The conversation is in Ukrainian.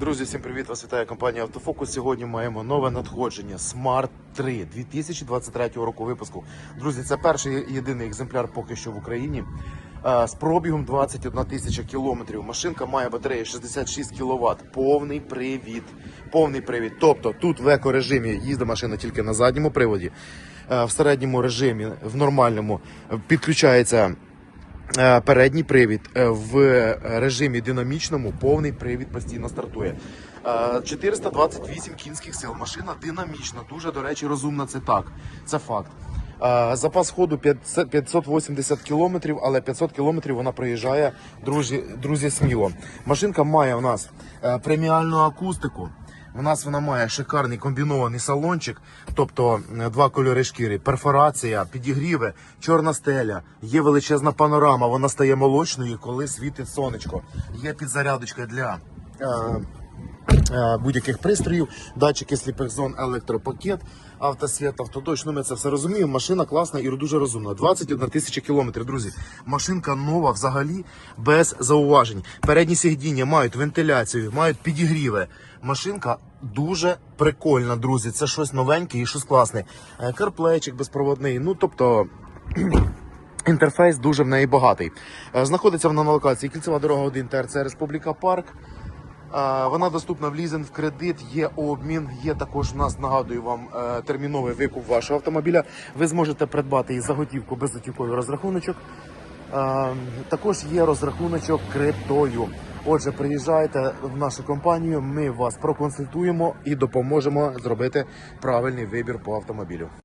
Друзі, всім привіт! Вас вітає компанія Автофокус. Сьогодні маємо нове надходження Smart 3 2023 року випуску. Друзі, це перший єдиний екземпляр поки що в Україні. Е, З пробігом 21 тисяча кілометрів. Машинка має батарею 66 кВт. Повний привід. Повний привід. Тобто тут в еко-режимі їздить машина тільки на задньому приводі. Е, В середньому режимі, в нормальному, підключається Передній привід е, в режимі динамічному, повний привід постійно стартує. Е, 428 кінських сил. Машина динамічна, дуже, до речі, розумна. Це так. Це факт. Е, Запас ходу 500 580 кілометрів, але 500 кілометрів вона проїжджає, друзі, друзі, сміло. Машинка має у нас е, преміальну акустику. У нас вона має шикарний комбінований салончик, тобто е, два кольори шкіри, перфорація, підігріви, чорна стеля, є величезна панорама, вона стає молочною, коли світить сонечко. Є підзарядочка для е, будь-яких пристроїв, датчики сліпих зон, електропакет, автосвіт. Ну ми це все розуміємо. Машина класна і дуже розумна. 21 тисяча кілометрів, друзі. Машинка нова взагалі без зауважень. Передні сидіння мають вентиляцію, мають підігріви. Машинка дуже прикольна, друзі. Це щось новеньке і щось класне. Е, Карплейчик безпроводний. Ну тобто. Інтерфейс дуже в неї багатий. Е, Знаходиться вона на локації Кільцева дорога 1 ТРЦ Республіка Парк. Е, Вона доступна в лізинг, в кредит, є обмін. Є також в нас, нагадую вам, е, терміновий викуп вашого автомобіля. Ви зможете придбати і заготівку безготівковий розрахуночок. Е, Також є розрахуночок криптою. Отже, приїжджайте в нашу компанію. Ми вас проконсультуємо і допоможемо зробити правильний вибір по автомобілю.